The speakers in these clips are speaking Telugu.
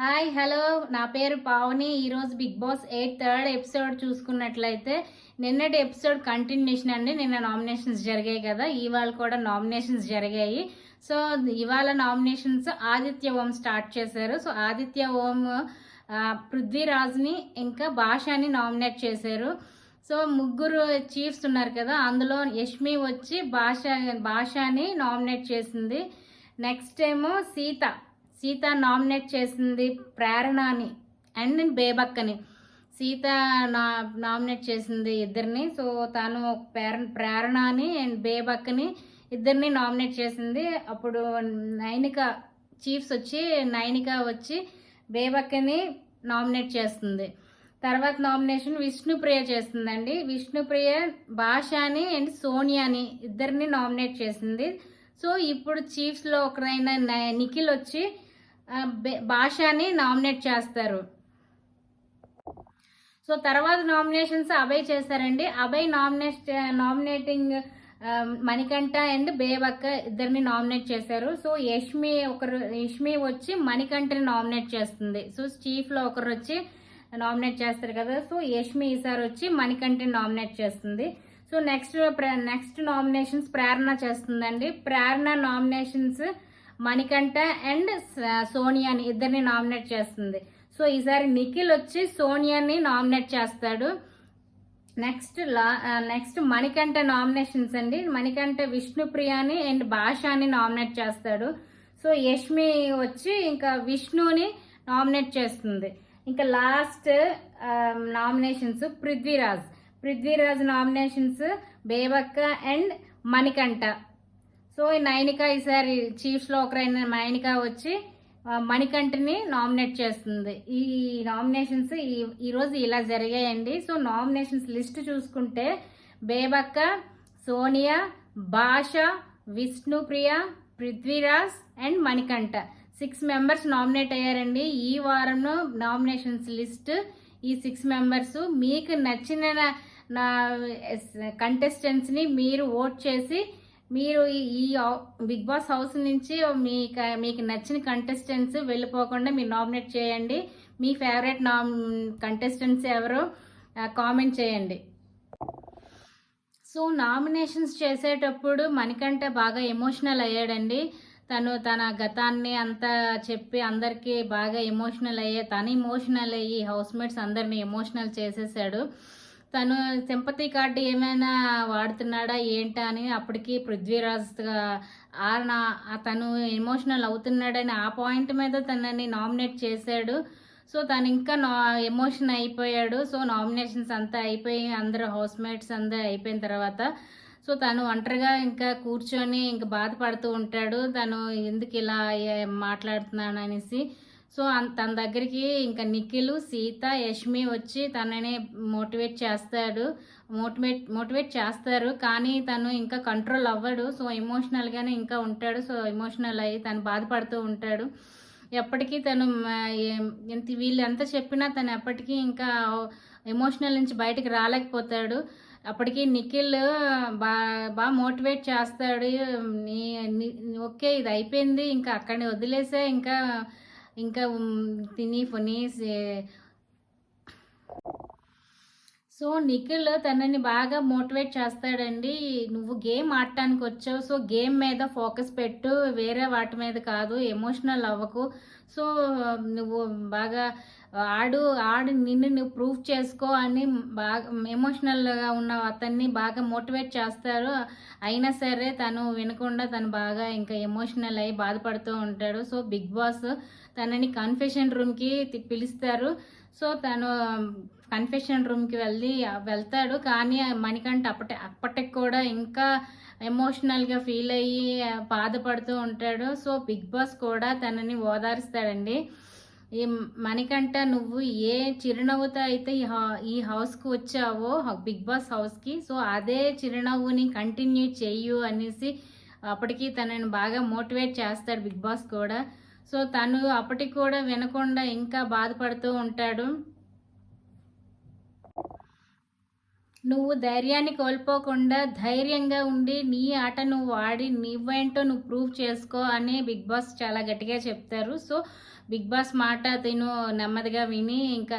Hi hello. నా పేరు పావని. ఈరోజు Big Boss eight third episode చూసుకున్నట్లయితే నిన్నటి ఎపిసోడ్ కంటిన్యూషన్ అండి. నిన్న నామినేషన్స్ జరిగాయి కదా ఇవాళ కూడా నామినేషన్స్ జరిగాయి. సో ఇవాళ నామినేషన్స్ ఆదిత్య ఓం స్టార్ట్ చేశారు. సో ఆదిత్య ఓం పృథ్వీరాజ్ని ఇంకా భాషని నామినేట్ చేశారు. సో ముగ్గురు చీఫ్స్ ఉన్నారు కదా అందులో యష్మి వచ్చి భాష భాషాని నామినేట్ చేసింది. నెక్స్ట్ ఏమో సీత. సీత నామినేట్ చేసింది ప్రేరణని అండ్ బేబక్కని. సీత నా నామినేట్ చేసింది ఇద్దరిని. సో తను ప్రేరణ ప్రేరణని అండ్ బేబక్కని ఇద్దరిని నామినేట్ చేసింది. అప్పుడు నైనిక చీఫ్స్ వచ్చి నైనిక వచ్చి బేబక్కని నామినేట్ చేస్తుంది. తర్వాత నామినేషన్ విష్ణుప్రియ చేస్తుందండి. విష్ణుప్రియ భాషాని అండ్ సోనియాని ఇద్దరిని నామినేట్ చేసింది. సో ఇప్పుడు చీఫ్స్లో ఒకరైన నిఖిల్ వచ్చి భాషని నామినేట్ చేస్తారు. సో తర్వాత నామినేషన్స్ అభయ్ చేశారండి. Abhay nominate nominating Manikantha and Bebakka ఇద్దరిని నామినేట్ చేశారు. సో యష్మి ఒకరు యష్మి వచ్చి మణికంఠని నామినేట్ చేస్తుంది. సో చీఫ్లో ఒకరు వచ్చి నామినేట్ చేస్తారు కదా. సో యష్మి ఈసారి వచ్చి మణికంఠని నామినేట్ చేస్తుంది. So next next nominations Prerana చేస్తుందండి. ప్రేరణ నామినేషన్స్ మణికంఠ అండ్ సోనియాని ఇద్దరిని నామినేట్ చేస్తుంది. సో ఈసారి నిఖిల్ వచ్చి సోనియాని నామినేట్ చేస్తాడు. నెక్స్ట్ లా నెక్స్ట్ మణికంఠ నామినేషన్స్ అండి. మణికంఠ విష్ణుప్రియాని అండ్ భాషాని నామినేట్ చేస్తాడు. సో యష్మి వచ్చి ఇంకా విష్ణుని నామినేట్ చేస్తుంది. ఇంకా last nominations Prithviraj. Prithviraj nominations Bebakka and Manikantha. So ఈ నైనిక ఈసారి చీఫ్స్లో ఒకరైన నైనిక వచ్చి మణికంఠని నామినేట్ చేస్తుంది. ఈ నామినేషన్స్ ఈ ఈరోజు ఇలా జరిగాయండి. సో నామినేషన్స్ లిస్ట్ చూసుకుంటే Bebakka Sonia Bhasha Vishnupriya Prithviraj and Manikantha. Six members nominate అయ్యారండి. ఈ వారం నామినేషన్స్ లిస్ట్ ఈ సిక్స్ మెంబర్స్. మీకు నచ్చిన నా కంటెస్టెంట్స్ని మీరు ఓట్ చేసి మీరు ఈ- ఈ బిగ్ బాస్ హౌస్ నుంచి మీకు మీకు నచ్చిన కంటెస్టెంట్స్ వెళ్ళిపోకుండా మీరు నామినేట్ చేయండి. మీ ఫేవరెట్ నామ్ కంటెస్టెంట్స్ ఎవరు కామెంట్ చేయండి. సో నామినేషన్స్ చేసేటప్పుడు మణికంఠ బాగా ఎమోషనల్ అయ్యాడండి. తను తన గతాన్ని అంతా చెప్పి అందరికీ బాగా ఎమోషనల్ అయ్యే తను ఎమోషనల్ అయ్యి హౌస్ మేట్స్ అందరిని ఎమోషనల్ చేసేసాడు. తను సింపతి కార్డు ఏమైనా వాడుతున్నాడా ఏంటా అని అప్పటికి పృథ్వీరాజ్ ఆ నా- తను ఎమోషనల్ అవుతున్నాడని ఆ పాయింట్ మీద తనని నామినేట్ చేశాడు. సో తను ఇంకా నా ఎమోషన్ అయిపోయాడు. సో నామినేషన్స్ అంతా అయిపోయి అందరూ హౌస్మేట్స్ అందరూ అయిపోయిన తర్వాత సో తను ఒంటరిగా ఇంకా కూర్చొని ఇంకా బాధపడుతూ ఉంటాడు. తను ఎందుకు ఇలా మాట్లాడుతున్నాను అనేసి సో అన్- తన దగ్గరికి ఇంకా నిఖిల్ సీత యష్మి వచ్చి తనని మోటివేట్ చేస్తాడు. మోటివేట్ మోటివేట్ చేస్తారు. కానీ తను ఇంకా కంట్రోల్ అవ్వడు. సో ఎమోషనల్గానే ఇంకా ఉంటాడు. సో ఎమోషనల్ అయ్యి తను బాధపడుతూ ఉంటాడు. ఎప్పటికీ తను ఎంత వీళ్ళు ఎంత చెప్పినా తను ఎప్పటికీ ఇంకా ఎమోషనల్ నుంచి బయటకు రాలేకపోతాడు. అప్పటికి నిఖిల్ బా బాగా మోటివేట్ చేస్తాడు. నీ నీ- ఓకే ఇది అయిపోయింది. ఇంకా అక్కడిని వదిలేసే ఇంకా ఇంకా తిని ఫొని సో నిఖిల్ తనని బాగా మోటివేట్ చేస్తాడండి. నువ్వు గేమ్ ఆడటానికి వచ్చావు. సో గేమ్ మీద ఫోకస్ పెట్టు. వేరే వాటి మీద కాదు. ఎమోషనల్ అవ్వకు. సో నువ్వు బాగా ఆడు ఆడు నిన్ను నువ్వు ప్రూఫ్ చేసుకో అని బాగా ఎమోషనల్గా ఉన్న అతన్ని బాగా మోటివేట్ చేస్తారు అయినా సరే తను వినకుండా తను బాగా ఇంకా ఎమోషనల్ అయ్యి బాధపడుతూ ఉంటాడు. సో బిగ్ బాస్ తనని కన్ఫెషన్ రూమ్కి పిలుస్తారు. సో తను కన్ఫెషన్ రూమ్కి వెళ్ళి వెళ్తాడు. కానీ మణికంఠ అప్పటి అప్పటికి కూడా ఇంకా ఎమోషనల్గా ఫీల్ అయ్యి బాధపడుతూ ఉంటాడు. సో బిగ్ బాస్ కూడా తనని ఓదారుస్తాడండి. ఈ మణికంఠ నువ్వు ఏ చిరునవ్వుతో అయితే ఈ హౌ ఈ హౌస్కి వచ్చావో బిగ్ బాస్ హౌస్కి సో అదే చిరునవ్వుని కంటిన్యూ చెయ్యు అనేసి అప్పటికి తనని బాగా మోటివేట్ చేస్తాడు బిగ్ బాస్ కూడా. సో తను అప్పటికి కూడా వినకుండా ఇంకా బాధపడుతూ ఉంటాడు. నువ్వు ధైర్యాన్ని కోల్పోకుండా ధైర్యంగా ఉండి నీ ఆట నువ్వు ఆడి నువ్వేంటో నువ్వు ప్రూవ్ చేసుకో అని బిగ్ బాస్ చాలా గట్టిగా చెప్తారు. సో బిగ్ బాస్ మాట తిను నెమ్మదిగా విని ఇంకా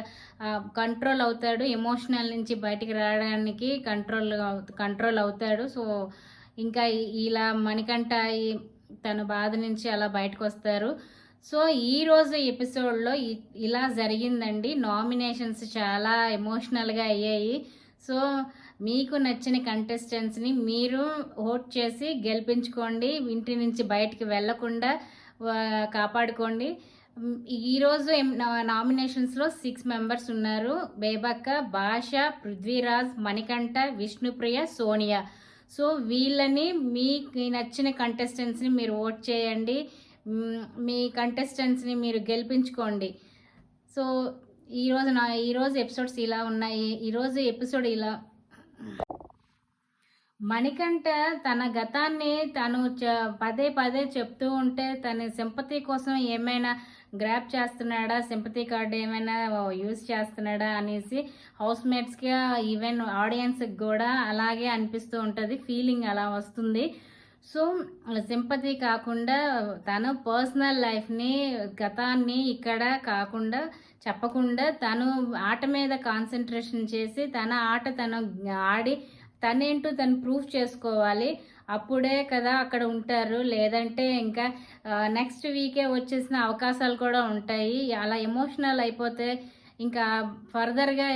కంట్రోల్ అవుతాడు. ఎమోషనల్ నుంచి బయటికి రావడానికి కంట్రోల్ కంట్రోల్ అవుతాడు. సో ఇంకా ఇలా మణికంఠ తన బాధ నుంచి అలా బయటకు వస్తారు. సో ఈ రోజు ఎపిసోడ్లో ఇలా జరిగిందండి. నామినేషన్స్ చాలా ఎమోషనల్గా అయ్యాయి. సో మీకు నచ్చిన కంటెస్టెంట్స్ని మీరు ఓట్ చేసి గెలిపించుకోండి ఇంటి నుంచి బయటికి వెళ్ళకుండా కాపాడుకోండి. ఈరోజు నామినేషన్స్లో సిక్స్ మెంబర్స్ ఉన్నారు. బేబక్క భాష పృథ్వీరాజ్ మణికంఠ విష్ణుప్రియ సోనియా. సో వీళ్ళని మీకు నచ్చిన కంటెస్టెంట్స్ని మీరు ఓట్ చేయండి. మీ కంటెస్టెంట్స్ని మీరు గెలిపించుకోండి. సో ఈరోజు నా ఈరోజు ఎపిసోడ్స్ ఇలా ఉన్నాయి. ఈరోజు ఎపిసోడ్ ఇలా. మణికంఠ తన గతాన్ని తను చ పదే పదే చెప్తూ ఉంటే తన సింపతి కోసం ఏమైనా గ్రాప్ చేస్తున్నాడా? సింపతి కార్డ్ ఏమైనా యూజ్ చేస్తున్నాడా? అనేసి హౌస్ మేట్స్కి ఈవెన్ ఆడియన్స్కి కూడా అలాగే అనిపిస్తూ ఉంటుంది. ఫీలింగ్ అలా వస్తుంది. సో సింపతి కాకుండా తను పర్సనల్ లైఫ్ని గతాన్ని ఇక్కడ కాకుండా చెప్పకుండా తను ఆట మీద కాన్సన్ట్రేషన్ చేసి తన ఆట తను ఆడి తనేంటో తను ప్రూఫ్ చేసుకోవాలి. అప్పుడే కదా అక్కడ ఉంటారు. లేదంటే ఇంకా నెక్స్ట్ వీకే వచ్చేసిన అవకాశాలు కూడా ఉంటాయి. అలా ఎమోషనల్ అయిపోతే ఇంకా ఫర్దర్గా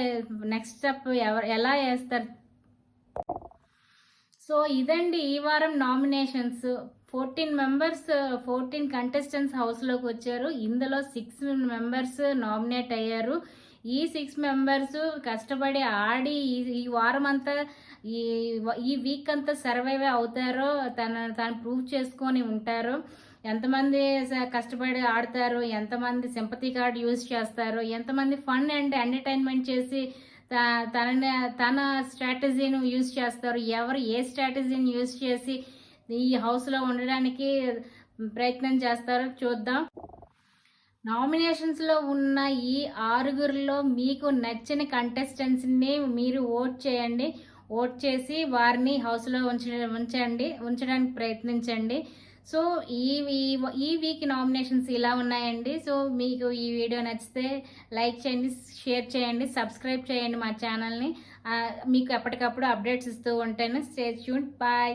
నెక్స్ట్ స్టెప్ ఎవరు ఎలా వేస్తారు? సో ఇదండి ఈ వారం nominations. Fourteen members fourteen contestants హౌస్లోకి వచ్చారు. ఇందులో సిక్స్ మెంబర్స్ నామినేట్ అయ్యారు. ఈ సిక్స్ మెంబర్స్ కష్టపడి ఆడి ఈ వారం అంతా ఈ ఈ వీక్ అంతా సర్వైవ్ అవుతారో తన తను ప్రూవ్ చేసుకొని ఉంటారు. ఎంతమంది కష్టపడి ఆడతారు? ఎంతమంది సింపతి కార్డ్ యూజ్ చేస్తారు? ఎంతమంది ఫన్ అండ్ ఎంటర్టైన్మెంట్ చేసి తనని తన స్ట్రాటజీని యూజ్ చేస్తారు. ఎవరు ఏ స్ట్రాటజీని యూజ్ చేసి ఈ హౌస్లో ఉండడానికి ప్రయత్నం చేస్తారో చూద్దాం. నామినేషన్స్లో ఉన్న ఈ ఆరుగురిలో మీకు నచ్చిన కంటెస్టెంట్స్ని మీరు ఓట్ చేయండి. ఓట్ చేసి వారిని హౌస్లో ఉంచ ఉంచండి ఉంచడానికి ప్రయత్నించండి. సో ఈ ఈ- ఈ వీక్ నామినేషన్స్ ఇలా ఉన్నాయండి. సో మీకు ఈ వీడియో నచ్చితే లైక్ చేయండి షేర్ చేయండి సబ్స్క్రైబ్ చేయండి మా ఛానల్ని. మీకు ఎప్పటికప్పుడు అప్డేట్స్ ఇస్తూ ఉంటాను స్టే ట్యూన్ బాయ్.